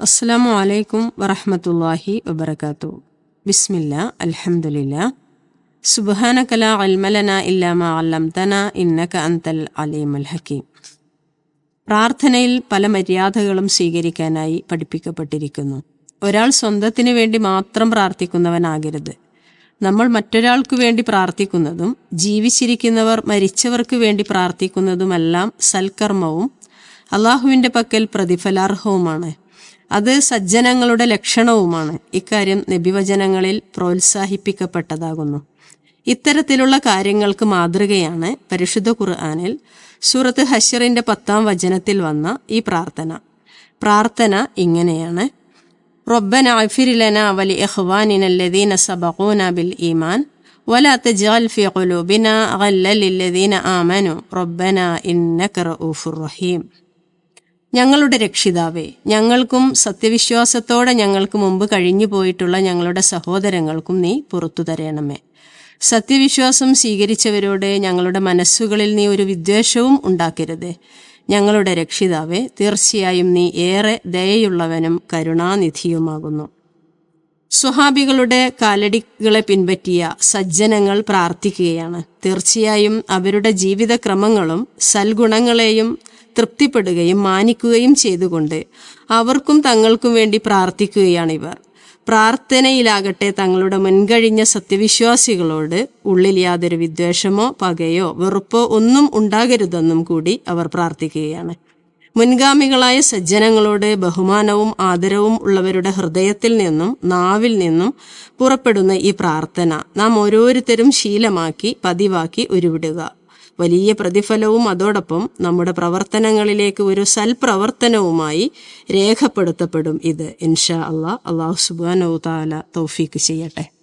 അസ്സാം അലൈക്കും വറഹമത്തല്ലാഹി വബർക്കാത്തു ബിസ്മില്ല അൽഹംദുലില്ല. സുബാനകല അൽമലന ഇല്ലാമ ഇന്നക അന്തൽ അലീമുൽ ഹക്കീം. പ്രാർത്ഥനയിൽ പല മര്യാദകളും സ്വീകരിക്കാനായി പഠിപ്പിക്കപ്പെട്ടിരിക്കുന്നു. ഒരാൾ സ്വന്തത്തിന് വേണ്ടി മാത്രം പ്രാർത്ഥിക്കുന്നവനാകരുത്. നമ്മൾ മറ്റൊരാൾക്ക് വേണ്ടി പ്രാർത്ഥിക്കുന്നതും ജീവിച്ചിരിക്കുന്നവർ മരിച്ചവർക്ക് വേണ്ടി പ്രാർത്ഥിക്കുന്നതുമെല്ലാം സൽക്കർമ്മവും അള്ളാഹുവിന്റെ പക്കൽ പ്രതിഫലാർഹവുമാണ്. അത് സജ്ജനങ്ങളുടെ ലക്ഷണവുമാണ് ഇക്കാര്യം നബിവചനങ്ങളിൽ പ്രോത്സാഹിപ്പിക്കപ്പെട്ടതാകുന്നു ഇത്തരത്തിലുള്ള കാര്യങ്ങൾക്ക് മാതൃകയാണ് പരിശുദ്ധ ഖുർആാനിൽ സൂറത്ത് ഹഷറിന്റെ പത്താം വചനത്തിൽ വന്ന ഈ പ്രാർത്ഥന പ്രാർത്ഥന ഇങ്ങനെയാണ് റബ്ബന അഫിരിലന വലി ഇഖ്വാനിന الذين سبقونا بالإيمان ولا تجعل في قلوبنا غلا للذين آمنوا ربنا إنك رؤوف رحيم ഞങ്ങളുടെ രക്ഷിതാവേ ഞങ്ങൾക്കും സത്യവിശ്വാസത്തോടെ ഞങ്ങൾക്ക് മുമ്പ് കഴിഞ്ഞു പോയിട്ടുള്ള ഞങ്ങളുടെ സഹോദരങ്ങൾക്കും നീ പുറത്തു തരണമേ. സത്യവിശ്വാസം സ്വീകരിച്ചവരോട് ഞങ്ങളുടെ മനസ്സുകളിൽ നീ ഒരു വിദ്വേഷവും ഉണ്ടാക്കരുത്. ഞങ്ങളുടെ രക്ഷിതാവേ തീർച്ചയായും നീ ഏറെ ദയയുള്ളവനും കരുണാനിധിയുമാകുന്നു. സ്വഹാബികളുടെ കാലടികളെ പിൻപറ്റിയ സജ്ജനങ്ങൾ പ്രാർത്ഥിക്കുകയാണ്. തീർച്ചയായും അവരുടെ ജീവിതക്രമങ്ങളും സൽഗുണങ്ങളെയും തൃപ്തിപ്പെടുകയും മാനിക്കുകയും ചെയ്തുകൊണ്ട് അവർക്കും തങ്ങൾക്കും വേണ്ടി പ്രാർത്ഥിക്കുകയാണ് പ്രാർത്ഥിക്കുകയാണിവർ പ്രാർത്ഥനയിലാകട്ടെ തങ്ങളുടെ മുൻകഴിഞ്ഞ സത്യവിശ്വാസികളോട് ഉള്ളിൽ യാതൊരു വിദ്വേഷമോ പകയോ വെറുപ്പോ ഒന്നും ഉണ്ടാകരുതെന്നും കൂടി അവർ പ്രാർത്ഥിക്കുകയാണ്. മുൻഗാമികളായ സജ്ജനങ്ങളോട് ബഹുമാനവും ആദരവും ഉള്ളവരുടെ ഹൃദയത്തിൽ നിന്നും നാവിൽ നിന്നും പുറപ്പെടുന്ന ഈ പ്രാർത്ഥന നാം ഓരോരുത്തരും ശീലമാക്കി പതിവാക്കി ഉരുവിടുക. വലിയ പ്രതിഫലവും അതോടൊപ്പം നമ്മുടെ പ്രവർത്തനങ്ങളിലേക്ക് ഒരു സൽപ്രവർത്തനവുമായി രേഖപ്പെടുത്തപ്പെടും ഇത്. ഇൻഷാ അള്ളാഹ് അള്ളാഹു സുബാനോ താല തൗഫീക്ക് ചെയ്യട്ടെ.